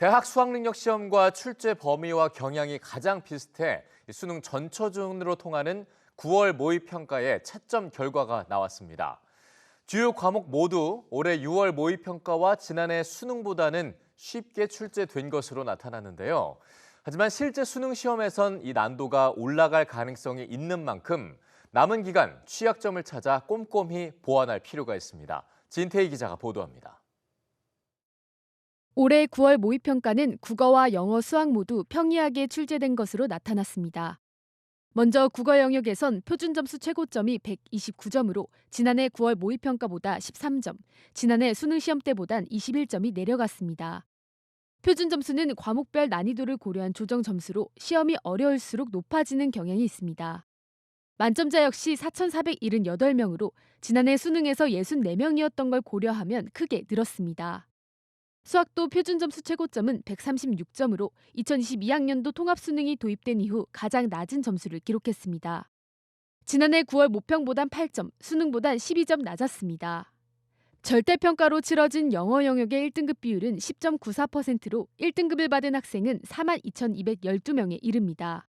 대학 수학능력 시험과 출제 범위와 경향이 가장 비슷해 수능 전초전으로 통하는 9월 모의평가의 채점 결과가 나왔습니다. 주요 과목 모두 올해 6월 모의평가와 지난해 수능보다는 쉽게 출제된 것으로 나타났는데요. 하지만 실제 수능 시험에선 이 난도가 올라갈 가능성이 있는 만큼 남은 기간 취약점을 찾아 꼼꼼히 보완할 필요가 있습니다. 진태희 기자가 보도합니다. 올해 9월 모의평가는 국어와 영어, 수학 모두 평이하게 출제된 것으로 나타났습니다. 먼저 국어 영역에선 표준 점수 최고점이 129점으로 지난해 9월 모의평가보다 13점, 지난해 수능 시험 때보단 21점이 내려갔습니다. 표준 점수는 과목별 난이도를 고려한 조정 점수로 시험이 어려울수록 높아지는 경향이 있습니다. 만점자 역시 4,478명으로 지난해 수능에서 64명이었던 걸 고려하면 크게 늘었습니다. 수학도 표준 점수 최고점은 136점으로 2022학년도 통합수능이 도입된 이후 가장 낮은 점수를 기록했습니다. 지난해 9월 모평보단 8점, 수능보단 12점 낮았습니다. 절대평가로 치러진 영어 영역의 1등급 비율은 10.94%로 1등급을 받은 학생은 42,212명에 이릅니다.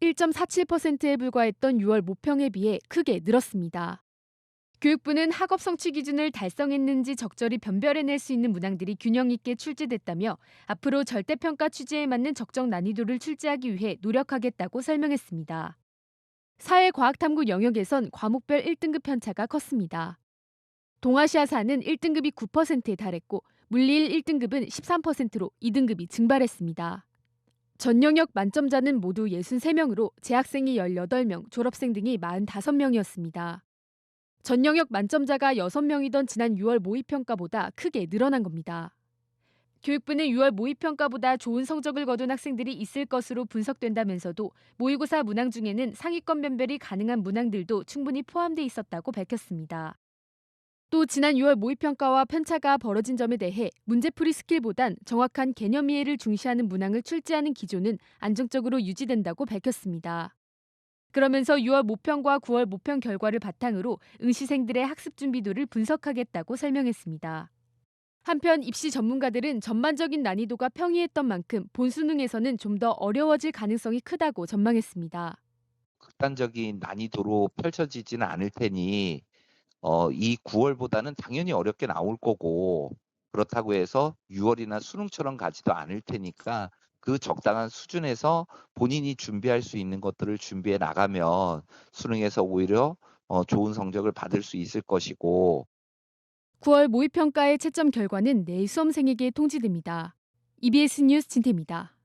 1.47%에 불과했던 6월 모평에 비해 크게 늘었습니다. 교육부는 학업 성취 기준을 달성했는지 적절히 변별해낼 수 있는 문항들이 균형 있게 출제됐다며 앞으로 절대평가 취지에 맞는 적정 난이도를 출제하기 위해 노력하겠다고 설명했습니다. 사회과학탐구 영역에선 과목별 1등급 편차가 컸습니다. 동아시아사는 1등급이 9%에 달했고 물리일 1등급은 13%로 2등급이 증발했습니다. 전 영역 만점자는 모두 63명으로 재학생이 18명, 졸업생 등이 45명이었습니다. 전 영역 만점자가 6명이던 지난 6월 모의평가보다 크게 늘어난 겁니다. 교육부는 6월 모의평가보다 좋은 성적을 거둔 학생들이 있을 것으로 분석된다면서도 모의고사 문항 중에는 상위권 변별이 가능한 문항들도 충분히 포함돼 있었다고 밝혔습니다. 또 지난 6월 모의평가와 편차가 벌어진 점에 대해 문제풀이 스킬보단 정확한 개념 이해를 중시하는 문항을 출제하는 기조는 안정적으로 유지된다고 밝혔습니다. 그러면서 6월 모평과 9월 모평 결과를 바탕으로 응시생들의 학습 준비도를 분석하겠다고 설명했습니다. 한편 입시 전문가들은 전반적인 난이도가 평이했던 만큼 본 수능에서는 좀 더 어려워질 가능성이 크다고 전망했습니다. 극단적인 난이도로 펼쳐지지는 않을 테니 어, 이 9월보다는 당연히 어렵게 나올 거고 그렇다고 해서 6월이나 수능처럼 가지도 않을 테니까 그 적당한 수준에서 본인이 준비할 수 있는 것들을 준비해 나가면 수능에서 오히려 어, 좋은 성적을 받을 수 있을 것이고 9월 모의평가의 채점 결과는 내일 수험생에게 통지됩니다. EBS 뉴스 진태입니다.